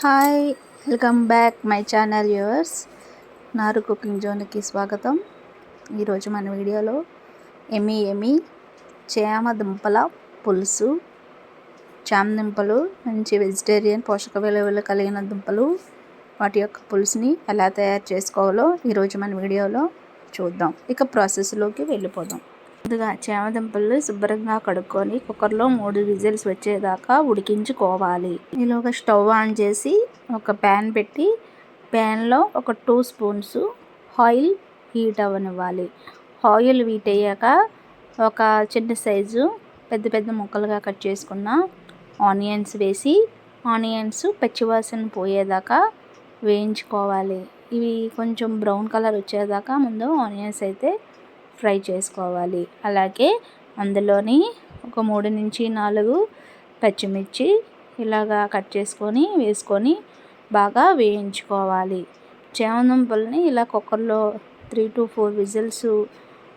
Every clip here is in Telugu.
Hi welcome back my channel yours. Naru cooking జోన్కి స్వాగతం. ఈరోజు మన వీడియోలో ఎమి ఎమి చేమ దుంపల పులుసు చామ దుంపలు మంచి వెజిటేరియన్ పోషక విలువలు కలిగిన దుంపలు వాటి యొక్క పులుసుని ఎలా తయారు చేసుకోవాలో ఈరోజు మన వీడియోలో చూద్దాం. ఇక ప్రాసెస్లోకి వెళ్ళిపోదాం. ముందుగా చేమదుంపలు శుభ్రంగా కడుక్కొని కుక్కర్లో మూడు విజిల్స్ వచ్చేదాకా ఉడికించుకోవాలి. ఈలోగా స్టవ్ ఆన్ చేసి ఒక ప్యాన్ పెట్టి ప్యాన్లో ఒక టూ స్పూన్స్ ఆయిల్ హీట్ అవ్వనివ్వాలి. ఆయిల్ హీట్ అయ్యాక ఒక చిన్న సైజు పెద్ద పెద్ద ముక్కలుగా కట్ చేసుకున్న ఆనియన్స్ వేసి ఆనియన్స్ పచ్చివాసన పోయేదాకా వేయించుకోవాలి. ఇవి కొంచెం బ్రౌన్ కలర్ వచ్చేదాకా ముందు ఆనియన్స్ అయితే ఫ్రై చేసుకోవాలి. అలాగే అందులోని ఒక మూడు నుంచి నాలుగు పచ్చిమిర్చి ఇలాగా కట్ చేసుకొని వేసుకొని బాగా వేయించుకోవాలి. చేమదుంపల్ని ఇలా కుక్కర్లో త్రీ టు ఫోర్ విజిల్స్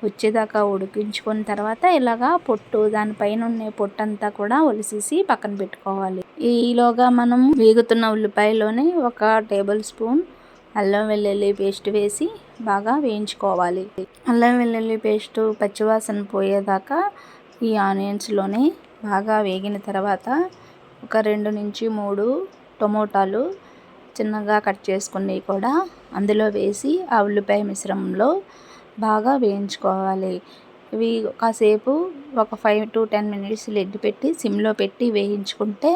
వచ్చేదాకా ఉడికించుకున్న తర్వాత ఇలాగా పొట్టు దానిపైన ఉన్న పొట్టు అంతా కూడా ఒలిసేసి పక్కన పెట్టుకోవాలి. ఈలోగా మనం వేగుతున్న ఉల్లిపాయలోనే ఒక టేబుల్ స్పూన్ అల్లం వెల్లుల్లి పేస్ట్ వేసి బాగా వేయించుకోవాలి. అల్లం వెల్లుల్లి పేస్టు పచ్చివాసన పోయేదాకా ఈ ఆనియన్స్లోనే బాగా వేగిన తర్వాత ఒక రెండు నుంచి మూడు టమోటాలు చిన్నగా కట్ చేసుకుని కూడా అందులో వేసి ఆ ఉల్లిపాయ మిశ్రమంలో బాగా వేయించుకోవాలి. ఇవి కాసేపు ఒక five to ten minutes lid పెట్టి సిమ్లో పెట్టి వేయించుకుంటే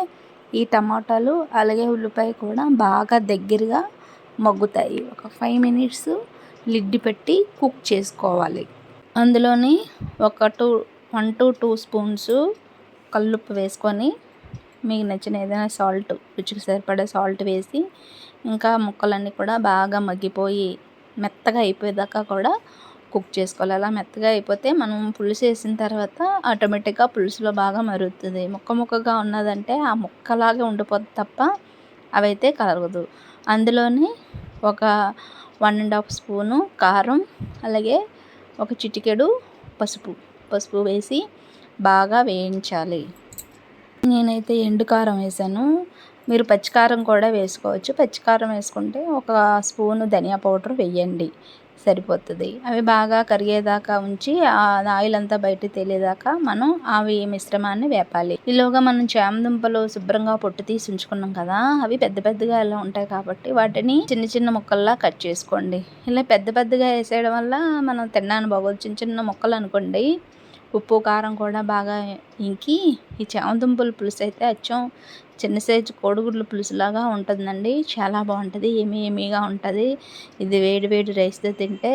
ఈ టమాటాలు అలాగే ఉల్లిపాయ కూడా బాగా దగ్గరగా మగ్గుతాయి. ఒక ఫైవ్ మినిట్స్ లిడ్ పెట్టి కుక్ చేసుకోవాలి. అందులోని ఒక two one to two spoons కల్లుప్పు వేసుకొని మీకు నచ్చిన ఏదైనా సాల్ట్ రుచికి సరిపడే సాల్ట్ వేసి ఇంకా ముక్కలన్నీ కూడా బాగా మగ్గిపోయి మెత్తగా అయిపోయేదాకా కూడా కుక్ చేసుకోవాలి. అలా మెత్తగా అయిపోతే మనం పులుసు వేసిన తర్వాత ఆటోమేటిక్గా పులుసులో బాగా మరుగుతుంది. ముక్క ముక్కగా ఉన్నదంటే ఆ ముక్కలాగే ఉండిపోద్ది తప్ప అవైతే కలగదు. అందులోనే ఒక వన్ అండ్ హాఫ్ స్పూను కారం అలాగే ఒక చిటికెడు పసుపు. పసుపు వేసి బాగా వేయించాలి. నేనైతే ఎండు కారం వేసాను. మీరు పచ్చికారం కూడా వేసుకోవచ్చు. పచ్చికారం వేసుకుంటే ఒక స్పూను ధనియా పౌడర్ వేయండి. సరిపోతుంది. అవి బాగా కరిగేదాకా ఉంచి ఆ ఆయిల్ అంతా బయట తెలియదాకా మనం అవి మిశ్రమాన్ని వేపాలి. ఈలోగా మనం చామదుంపలు శుభ్రంగా పొట్టు తీసి ఉంచుకున్నాం కదా అవి పెద్ద పెద్దగా ఇలా ఉంటాయి కాబట్టి వాటిని చిన్న చిన్న ముక్కల్లా కట్ చేసుకోండి. ఇలా పెద్ద పెద్దగా వేసేయడం వల్ల మనం తిన్నాను బాగోదు. చిన్న చిన్న ముక్కలు అనుకోండి ఉప్పు కారం కూడా బాగా ఇంకి. ఈ చామదుంపల పులుసు అయితే అచ్చం చిన్న సైజు కోడిగుడ్లు పులుసులాగా ఉంటుందండి. చాలా బాగుంటుంది. ఏమీ ఏమీగా ఉంటుంది. ఇది వేడి వేడి రైస్తో తింటే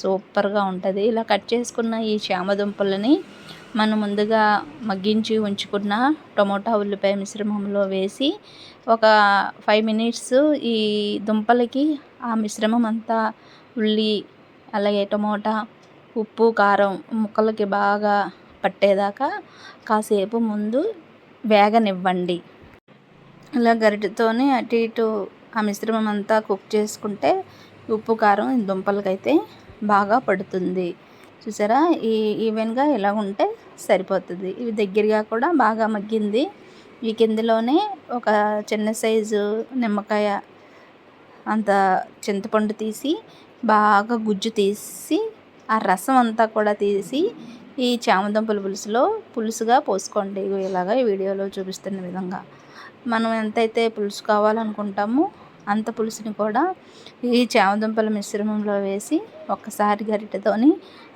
సూపర్గా ఉంటుంది. ఇలా కట్ చేసుకున్న ఈ చామదుంపలని మనం ముందుగా మగ్గించి ఉంచుకున్న టమోటా ఉల్లిపాయ మిశ్రమంలో వేసి ఒక ఫైవ్ మినిట్స్ ఈ దుంపలకి ఆ మిశ్రమం అంతా ఉల్లి అలాగే టమోటా ఉప్పు కారం ముక్కలకి బాగా పట్టేదాకా కాసేపు ముందు వేగనివ్వండి. ఇలా గరిటెతోని అటు ఇటు ఆ మిశ్రమం అంతా కుక్ చేసుకుంటే ఉప్పు కారం దుంపలకైతే బాగా పడుతుంది. చూసారా? ఈ ఈవెన్గా ఇలా ఉంటే సరిపోతుంది. ఇవి దగ్గరగా కూడా బాగా మగ్గింది. ఈ కిందలోనే ఒక చిన్న సైజు నిమ్మకాయ అంత చింతపండు తీసి బాగా గుజ్జు తీసి ఆ రసం అంతా కూడా తీసి ఈ చామదుంపల పులుసులో పులుసుగా పోసుకోండి. ఇలాగా ఈ వీడియోలో చూపిస్తున్న విధంగా. మనం ఎంతైతే పులుసు కావాలనుకుంటామో అంత పులుసుని కూడా ఈ చామదుంపల మిశ్రమంలో వేసి ఒక్కసారి గరిటెతోని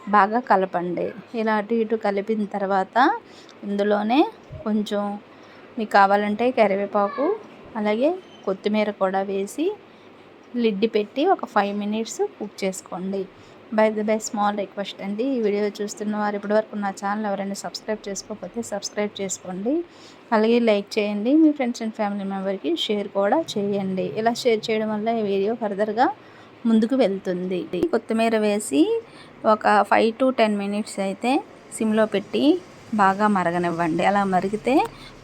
బాగా కలపండి. ఇలా అటు ఇటు కలిపిన తర్వాత ఇందులోనే కొంచెం మీకు కావాలంటే కరివేపాకు అలాగే కొత్తిమీర కూడా వేసి లిడ్డి పెట్టి ఒక ఫైవ్ మినిట్స్ కుక్ చేసుకోండి. By the by small request అండి. ఈ వీడియో చూస్తున్న వారు ఇప్పటివరకు నా ఛానల్ ఎవరైనా సబ్స్క్రైబ్ చేసుకోకపోతే సబ్స్క్రైబ్ చేసుకోండి. అలాగే లైక్ చేయండి. మీ ఫ్రెండ్స్ అండ్ ఫ్యామిలీ మెంబర్కి షేర్ కూడా చేయండి. ఇలా షేర్ చేయడం వల్ల ఈ వీడియో ఫర్దర్గా ముందుకు వెళ్తుంది. కొత్తిమీర వేసి ఒక ఫైవ్ టు టెన్ మినిట్స్ అయితే సిమ్లో పెట్టి బాగా మరగనివ్వండి. అలా మరిగితే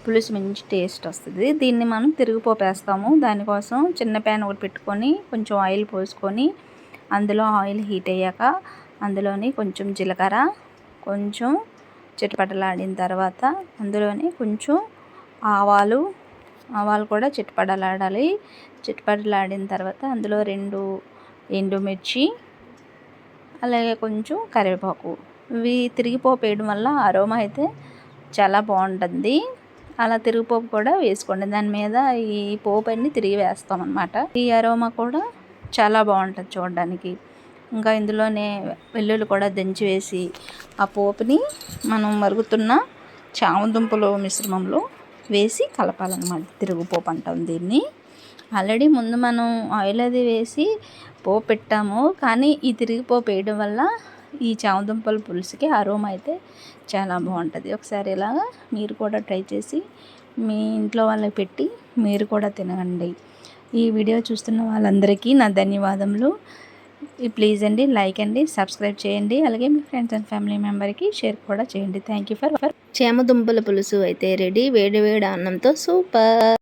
పులుసు మంచి టేస్ట్ వస్తుంది. దీన్ని మనం తిరిగిపోపేస్తాము దానికోసం చిన్న ప్యాన్ ఒకటి పెట్టుకొని కొంచెం ఆయిల్ పోసుకొని అందులో ఆయిల్ హీట్ అయ్యాక అందులోని కొంచెం జీలకర్ర కొంచెం చిటపటలాడిన తర్వాత అందులోని కొంచెం ఆవాలు ఆవాలు కూడా చిట్పడలాడాలి చిట్పడలాడిన తర్వాత అందులో రెండు ఎండుమిర్చి అలాగే కొంచెం కరివేపాకు. ఇవి తిరిగిపోపు వేయడం వల్ల అరోమా అయితే చాలా బాగుంటుంది. అలా తిరిగిపోపు కూడా వేసుకోండి. దాని మీద ఈ పోపు అన్ని తిరిగి వేస్తాం అనమాట ఈ అరోమా కూడా చాలా బాగుంటుంది చూడడానికి. ఇంకా ఇందులోనే వెల్లుల్లి కూడా దంచి వేసి ఆ పోపుని మనం మరుగుతున్న చామదుంపలు మిశ్రమంలో వేసి కలపాలన్నమాట. తిరుగుపోపు అంటాం దీన్ని. ఆల్రెడీ ముందు మనం ఆయిల్ అది వేసి పోపు పెట్టాము. కానీ ఈ తిరిగిపోపు వేయడం వల్ల ఈ చామదుంపల పులుసుకి అరోమా అయితే చాలా బాగుంటుంది. ఒకసారి ఇలాగా మీరు కూడా ట్రై చేసి మీ ఇంట్లో వాళ్ళకి పెట్టి మీరు కూడా తినండి ఈ వీడియో చూస్తున్న వాళ్ళందరికీ నా ధన్యవాదములు. ప్లీజ్ అండి లైక్ అండి సబ్స్క్రైబ్ చేయండి. అలాగే మీ ఫ్రెండ్స్ అండ్ ఫ్యామిలీ మెంబర్కి షేర్ కూడా చేయండి. థ్యాంక్ యూ ఫర్ చేమ చేమదుంపల పులుసు అయితే రెడీ. వేడి వేడి అన్నంతో సూపర్.